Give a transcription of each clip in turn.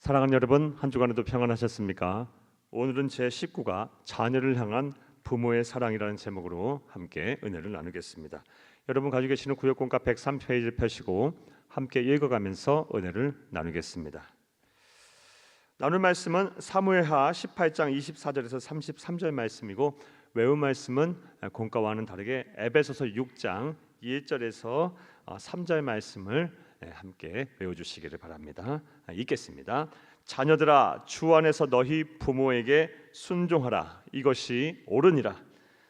사랑하는 여러분 한 주간에도 평안하셨습니까? 오늘은 제 19가 자녀를 향한 부모의 사랑이라는 제목으로 함께 은혜를 나누겠습니다. 여러분 가지고 계시는 구역공과 103페이지를 펴시고 함께 읽어가면서 은혜를 나누겠습니다. 나눌 말씀은 사무엘하 18장 24절에서 33절 말씀이고 외운 말씀은 공과와는 다르게 에베소서 6장 1절에서 3절 말씀을 함께 외워주시기를 바랍니다. 읽겠습니다. 자녀들아 주 안에서 너희 부모에게 순종하라 이것이 옳으니라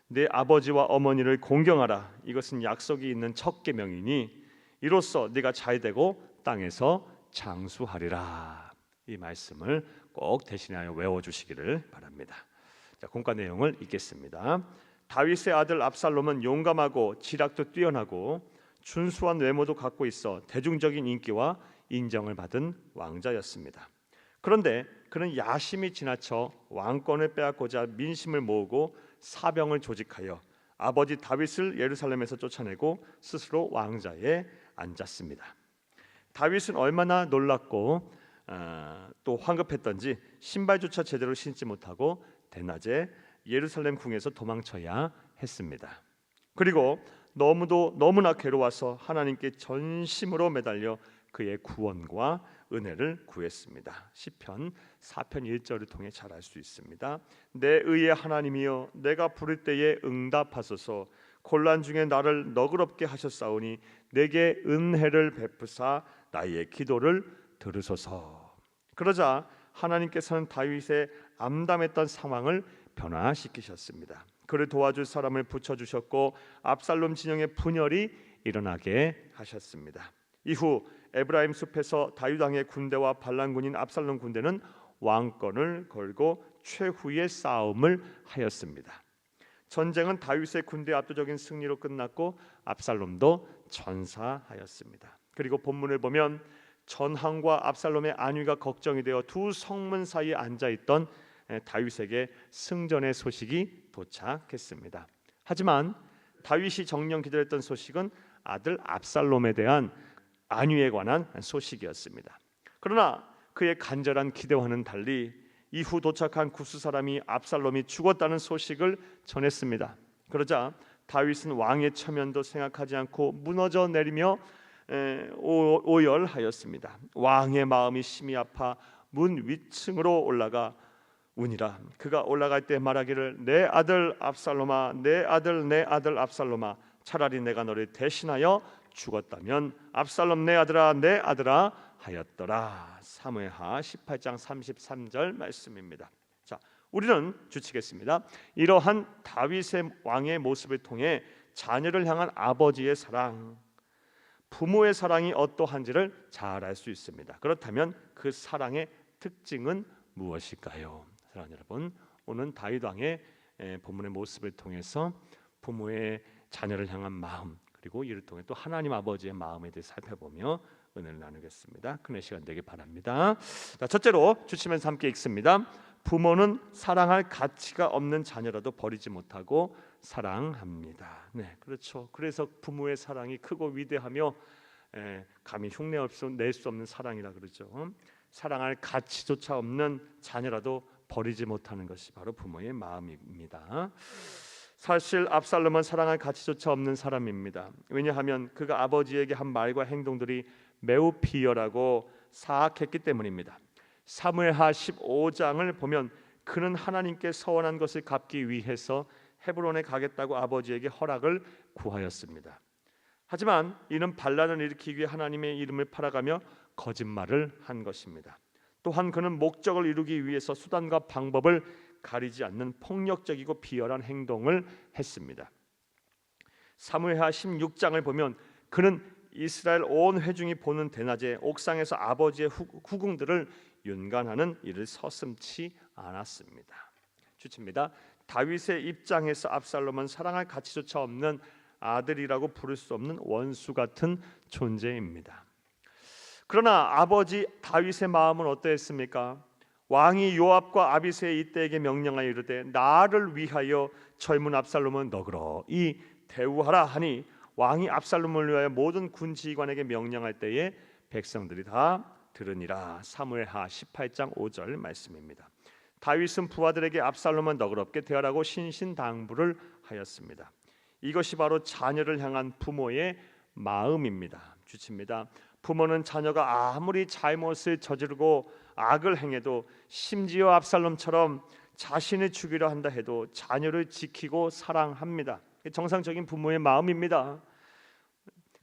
내 아버지와 어머니를 공경하라 이것은 약속이 있는 첫 계명이니 이로써 네가 잘 되고 땅에서 장수하리라 이 말씀을 꼭 대신하여 외워 주시기를 바랍니다. 자, 공과 내용을 읽겠습니다. 다윗의 아들 압살롬은 용감하고 지략도 뛰어나고 준수한 외모도 갖고 있어 대중적인 인기와 인정을 받은 왕자였습니다. 그런데 그는 야심이 지나쳐 왕권을 빼앗고자 민심을 모으고 사병을 조직하여 아버지 다윗을 예루살렘에서 쫓아내고 스스로 왕자에 앉았습니다. 다윗은 얼마나 놀랐고 어, 또 황급했던지 신발조차 제대로 신지 못하고 대낮에 예루살렘 궁에서 도망쳐야 했습니다. 그리고 너무도 너무나 괴로워서 하나님께 전심으로 매달려 그의 구원과 은혜를 구했습니다. 시편 4편 1절을 통해 잘 알 수 있습니다. 내 의의 하나님이여 내가 부를 때에 응답하소서 곤란 중에 나를 너그럽게 하셨사오니 내게 은혜를 베푸사 나의 기도를 들으소서. 그러자 하나님께서는 다윗의 암담했던 상황을 변화시키셨습니다. 그를 도와줄 사람을 붙여 주셨고 압살롬 진영의 분열이 일어나게 하셨습니다. 이후 에브라임 숲에서 다윗 왕의 군대와 반란군인 압살롬 군대는 왕권을 걸고 최후의 싸움을 하였습니다. 전쟁은 다윗의 군대 압도적인 승리로 끝났고 압살롬도 전사하였습니다. 그리고 본문을 보면 전황과 압살롬의 안위가 걱정이 되어 두 성문 사이에 앉아 있던 다윗에게 승전의 소식이 도착했습니다. 하지만 다윗이 정령 기다렸던 소식은 아들 압살롬에 대한 안위에 관한 소식이었습니다. 그러나 그의 간절한 기대와는 달리 이후 도착한 구스 사람이 압살롬이 죽었다는 소식을 전했습니다. 그러자 다윗은 왕의 처면도 생각하지 않고 무너져 내리며 오열하였습니다. 왕의 마음이 심히 아파 문 위층으로 올라가 운이라 그가 올라갈 때 말하기를 내 아들 압살롬아 내 아들 내 아들 압살롬아 차라리 내가 너를 대신하여 죽었다면 압살롬 내 아들아 내 아들아 하였더라 사무엘하 18장 33절 말씀입니다. 자, 우리는 주치겠습니다. 이러한 다윗의 왕의 모습을 통해 자녀를 향한 아버지의 사랑, 부모의 사랑이 어떠한지를 잘 알 수 있습니다. 그렇다면 그 사랑의 특징은 무엇일까요? 사랑하는 여러분, 오늘 다윗 왕의 본문의 모습을 통해서 부모의 자녀를 향한 마음 그리고 이를 통해 또 하나님 아버지의 마음에 대해 살펴보며 은혜를 나누겠습니다. 큰의 시간 되길 바랍니다. 자, 첫째로 주치면서 함께 읽습니다. 부모는 사랑할 가치가 없는 자녀라도 버리지 못하고 사랑합니다. 네, 그렇죠. 그래서 부모의 사랑이 크고 위대하며 에, 감히 흉내 없이 낼수 없는 사랑이라 그러죠. 사랑할 가치조차 없는 자녀라도 버리지 못하는 것이 바로 부모의 마음입니다. 사실 압살롬은 사랑할 가치조차 없는 사람입니다. 왜냐하면 그가 아버지에게 한 말과 행동들이 매우 비열하고 사악했기 때문입니다. 사무엘하 15장을 보면 그는 하나님께 서원한 것을 갚기 위해서 헤브론에 가겠다고 아버지에게 허락을 구하였습니다. 하지만 이는 반란을 일으키기 위해 하나님의 이름을 팔아가며 거짓말을 한 것입니다. 또한 그는 목적을 이루기 위해서 수단과 방법을 가리지 않는 폭력적이고 비열한 행동을 했습니다. 사무엘하 16장을 보면 그는 이스라엘 온 회중이 보는 대낮에 옥상에서 아버지의 후궁들을 윤관하는 일을 서슴치 않았습니다. 주칩니다. 다윗의 입장에서 압살롬은 사랑할 가치조차 없는 아들이라고 부를 수 없는 원수 같은 존재입니다. 그러나 아버지 다윗의 마음은 어떠했습니까? 왕이 요압과 아비세의 이때에게 명령하여 이르되 나를 위하여 젊은 압살롬은 너그러이 대우하라 하니 왕이 압살롬을 위하여 모든 군 지휘관에게 명령할 때에 백성들이 다 들으니라 사무엘하 18장 5절 말씀입니다. 다윗은 부하들에게 압살롬은 너그럽게 대하라고 신신당부를 하였습니다. 이것이 바로 자녀를 향한 부모의 마음입니다. 주칩니다. 부모는 자녀가 아무리 잘못을 저지르고 악을 행해도 심지어 압살롬처럼 자신을 죽이려 한다 해도 자녀를 지키고 사랑합니다. 정상적인 부모의 마음입니다.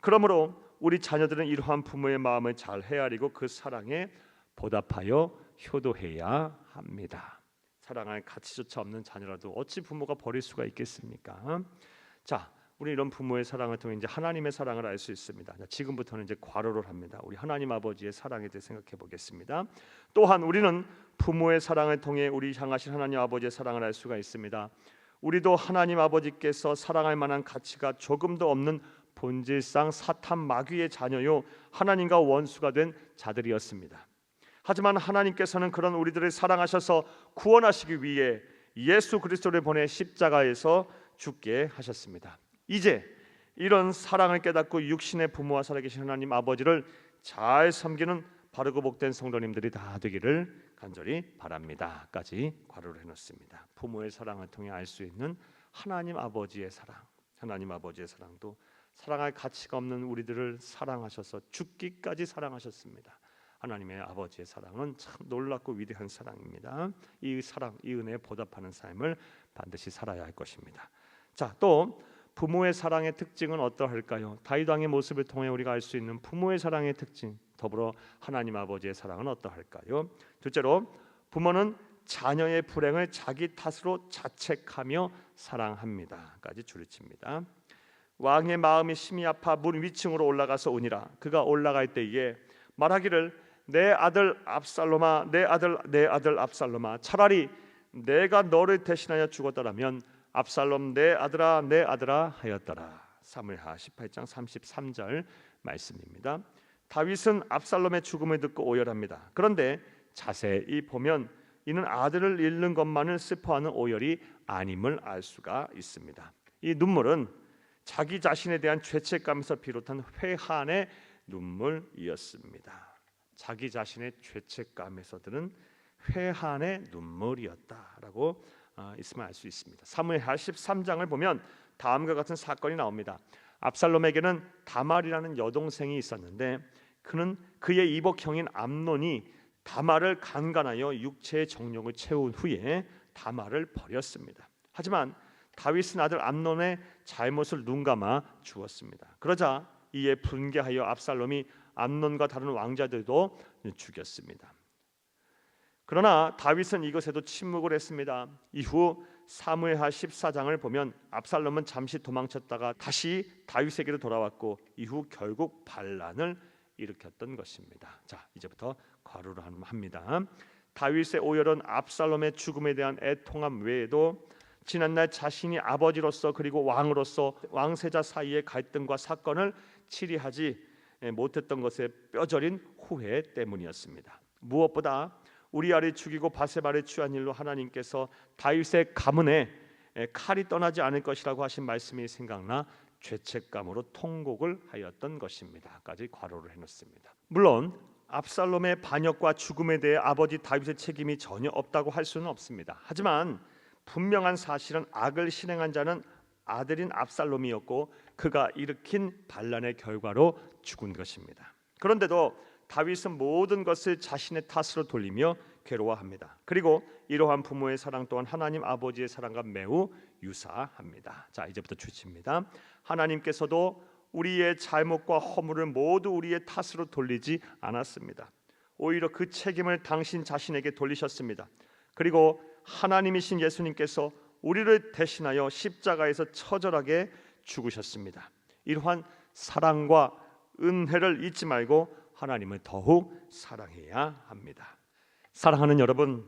그러므로 우리 자녀들은 이러한 부모의 마음을 잘 헤아리고 그 사랑에 보답하여 효도해야 합니다. 사랑할 가치조차 없는 자녀라도 어찌 부모가 버릴 수가 있겠습니까? 자, 우리 이런 부모의 사랑을 통해 이제 하나님의 사랑을 알 수 있습니다. 자, 지금부터는 이제 과로를 합니다. 우리 하나님 아버지의 사랑에 대해 생각해 보겠습니다. 또한 우리는 부모의 사랑을 통해 우리 향하신 하나님 아버지의 사랑을 알 수가 있습니다. 우리도 하나님 아버지께서 사랑할 만한 가치가 조금도 없는 본질상 사탄 마귀의 자녀요 하나님과 원수가 된 자들이었습니다. 하지만 하나님께서는 그런 우리들을 사랑하셔서 구원하시기 위해 예수 그리스도를 보내 십자가에서 죽게 하셨습니다. 이제 이런 사랑을 깨닫고 육신의 부모와 살아계신 하나님 아버지를 잘 섬기는 바르고 복된 성도님들이 다 되기를 간절히 바랍니다.까지 괄호를 해놓습니다. 부모의 사랑을 통해 알 수 있는 하나님 아버지의 사랑, 하나님 아버지의 사랑도 사랑할 가치가 없는 우리들을 사랑하셔서 죽기까지 사랑하셨습니다. 하나님의 아버지의 사랑은 참 놀랍고 위대한 사랑입니다. 이 사랑, 이 은혜에 보답하는 삶을 반드시 살아야 할 것입니다. 자, 또 부모의 사랑의 특징은 어떠할까요? 다윗 왕의 모습을 통해 우리가 알 수 있는 부모의 사랑의 특징, 더불어 하나님 아버지의 사랑은 어떠할까요? 둘째로 부모는 자녀의 불행을 자기 탓으로 자책하며 사랑합니다까지 줄이칩니다. 왕의 마음이 심히 아파 문 위층으로 올라가서 오니라 그가 올라갈 때에 말하기를 내 아들 압살롬아 내 아들 내 아들 압살롬아 차라리 내가 너를 대신하여 죽었더라면 압살롬 내 아들아 내 아들아 하였더라 사무엘하 18장 33절 말씀입니다. 다윗은 압살롬의 죽음을 듣고 오열합니다. 그런데 자세히 보면 이는 아들을 잃는 것만을 슬퍼하는 오열이 아님을 알 수가 있습니다. 이 눈물은 자기 자신에 대한 죄책감에서 비롯한 회한의 눈물이었습니다. 자기 자신의 죄책감에서 드는 회한의 눈물이었다라고 어, 있으면 알 수 있습니다. 사무엘하 13장을 보면 다음과 같은 사건이 나옵니다. 압살롬에게는 다말이라는 여동생이 있었는데 그는 그의 이복 형인 암논이 다말을 간간하여 육체의 정욕을 채운 후에 다말을 버렸습니다. 하지만 다윗은 아들 암논의 잘못을 눈감아 주었습니다. 그러자 이에 분개하여 압살롬이 암논과 다른 왕자들도 죽였습니다. 그러나 다윗은 이것에도 침묵을 했습니다. 이후 사무엘하 14장을 보면 압살롬은 잠시 도망쳤다가 다시 다윗에게로 돌아왔고 이후 결국 반란을 일으켰던 것입니다. 자, 이제부터 과로를 합니다. 다윗의 오열은 압살롬의 죽음에 대한 애통함 외에도 지난날 자신이 아버지로서 그리고 왕으로서 왕세자 사이의 갈등과 사건을 치리하지 못했던 것에 뼈저린 후회 때문이었습니다. 무엇보다 우리아를 죽이고 바세바를 취한 일로 하나님께서 다윗의 가문에 칼이 떠나지 않을 것이라고 하신 말씀이 생각나 죄책감으로 통곡을 하였던 것입니다.까지 괄호를 해놓습니다. 물론 압살롬의 반역과 죽음에 대해 아버지 다윗의 책임이 전혀 없다고 할 수는 없습니다. 하지만 분명한 사실은 악을 실행한 자는 아들인 압살롬이었고 그가 일으킨 반란의 결과로 죽은 것입니다. 그런데도 다윗은 모든 것을 자신의 탓으로 돌리며 괴로워합니다. 그리고 이러한 부모의 사랑 또한 하나님 아버지의 사랑과 매우 유사합니다. 자, 이제부터 주치입니다. 하나님께서도 우리의 잘못과 허물을 모두 우리의 탓으로 돌리지 않았습니다. 오히려 그 책임을 당신 자신에게 돌리셨습니다. 그리고 하나님이신 예수님께서 우리를 대신하여 십자가에서 처절하게 죽으셨습니다. 이러한 사랑과 은혜를 잊지 말고 하나님을 더욱 사랑해야 합니다. 사랑하는 여러분,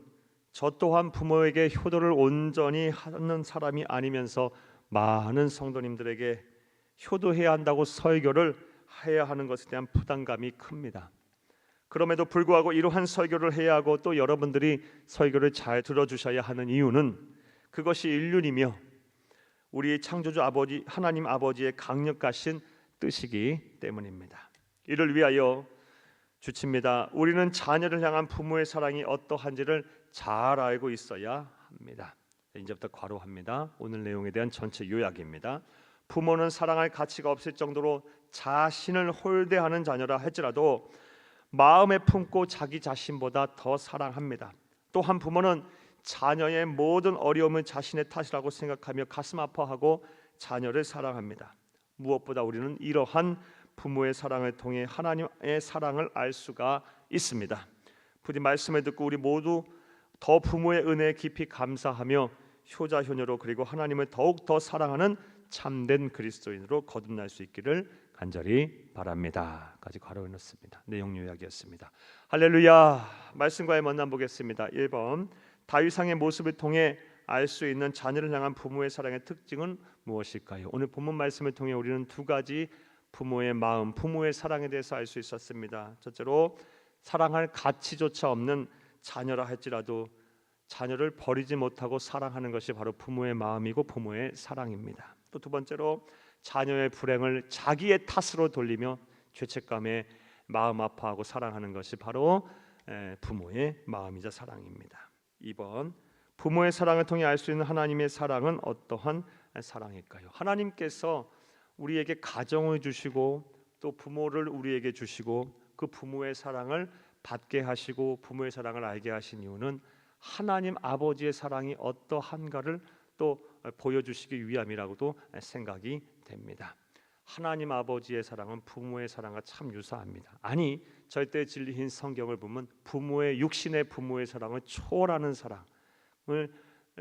저 또한 부모에게 효도를 온전히 하는 사람이 아니면서 많은 성도님들에게 효도해야 한다고 설교를 해야 하는 것에 대한 부담감이 큽니다. 그럼에도 불구하고 이러한 설교를 해야 하고 또 여러분들이 설교를 잘 들어주셔야 하는 이유는 그것이 인륜이며 우리 창조주 아버지 하나님 아버지의 강력하신 뜻이기 때문입니다. 이를 위하여 주칩니다. 우리는 자녀를 향한 부모의 사랑이 어떠한지를 잘 알고 있어야 합니다. 이제부터 괄호합니다. 오늘 내용에 대한 전체 요약입니다. 부모는 사랑할 가치가 없을 정도로 자신을 홀대하는 자녀라 할지라도 마음에 품고 자기 자신보다 더 사랑합니다. 또한 부모는 자녀의 모든 어려움은 자신의 탓이라고 생각하며 가슴 아파하고 자녀를 사랑합니다. 무엇보다 우리는 이러한 부모의 사랑을 통해 하나님의 사랑을 알 수가 있습니다. 부디 말씀을 듣고 우리 모두 더 부모의 은혜에 깊이 감사하며 효자 효녀로 그리고 하나님을 더욱 더 사랑하는 참된 그리스도인으로 거듭날 수 있기를 간절히 바랍니다. 까지 괄호해 놓습니다. 내용 요약이었습니다. 할렐루야. 말씀과의 만남 보겠습니다. 1번 다윗상의 모습을 통해 알 수 있는 자녀를 향한 부모의 사랑의 특징은 무엇일까요? 오늘 본문 말씀을 통해 우리는 두 가지 부모의 마음, 부모의 사랑에 대해서 알 수 있었습니다. 첫째로 사랑할 가치조차 없는 자녀라 할지라도 자녀를 버리지 못하고 사랑하는 것이 바로 부모의 마음이고 부모의 사랑입니다. 또 두 번째로 자녀의 불행을 자기의 탓으로 돌리며 죄책감에 마음 아파하고 사랑하는 것이 바로 에, 부모의 마음이자 사랑입니다. 2번 부모의 사랑을 통해 알 수 있는 하나님의 사랑은 어떠한 사랑일까요? 하나님께서 우리에게 가정을 주시고 또 부모를 우리에게 주시고 그 부모의 사랑을 받게 하시고 부모의 사랑을 알게 하신 이유는 하나님 아버지의 사랑이 어떠한가를 또 보여주시기 위함이라고도 생각이 됩니다. 하나님 아버지의 사랑은 부모의 사랑과 참 유사합니다. 아니 절대 진리인 성경을 보면 부모의 육신의 부모의 사랑을 초월하는 사랑을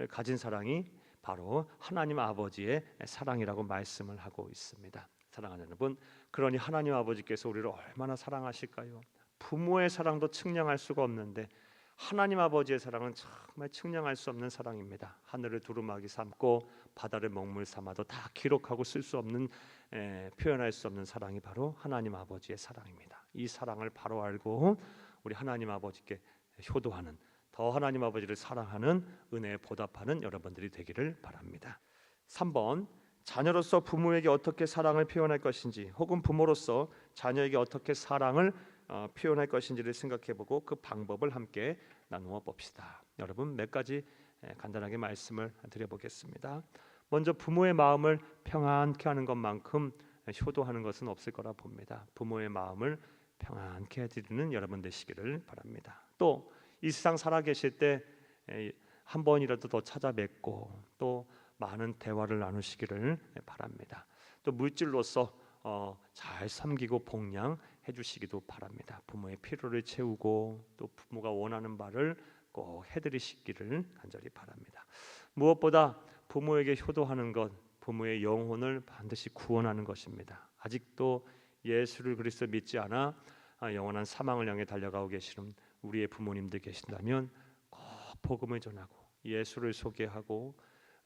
가진 사랑이 바로 하나님 아버지의 사랑이라고 말씀을 하고 있습니다. 사랑하는 여러분, 그러니 하나님 아버지께서 우리를 얼마나 사랑하실까요? 부모의 사랑도 측량할 수가 없는데 하나님 아버지의 사랑은 정말 측량할 수 없는 사랑입니다. 하늘을 두루마기 삼고 바다를 먹물 삼아도 다 기록하고 쓸 수 없는 에, 표현할 수 없는 사랑이 바로 하나님 아버지의 사랑입니다. 이 사랑을 바로 알고 우리 하나님 아버지께 효도하는 더 하나님 아버지를 사랑하는 은혜에 보답하는 여러분들이 되기를 바랍니다. 3번 자녀로서 부모에게 어떻게 사랑을 표현할 것인지 혹은 부모로서 자녀에게 어떻게 사랑을 어, 표현할 것인지를 생각해보고 그 방법을 함께 나누어 봅시다. 여러분 몇 가지 에, 간단하게 말씀을 드려보겠습니다. 먼저 부모의 마음을 평안케 하는 것만큼 효도하는 것은 없을 거라 봅니다. 부모의 마음을 평안케 해드리는 여러분 되시기를 바랍니다. 또 이 세상 살아계실 때 한 번이라도 더 찾아뵙고 또 많은 대화를 나누시기를 바랍니다. 또 물질로서 어, 잘 섬기고 복양해 주시기도 바랍니다. 부모의 필요를 채우고 또 부모가 원하는 바를 꼭 해드리시기를 간절히 바랍니다. 무엇보다 부모에게 효도하는 것, 부모의 영혼을 반드시 구원하는 것입니다. 아직도 예수를 그리스도 믿지 않아 아, 영원한 사망을 향해 달려가고 계시는 우리의 부모님들 계신다면 꼭 복음을 전하고 예수를 소개하고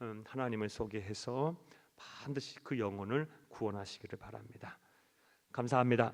음, 하나님을 소개해서 반드시 그 영혼을 구원하시기를 바랍니다. 감사합니다.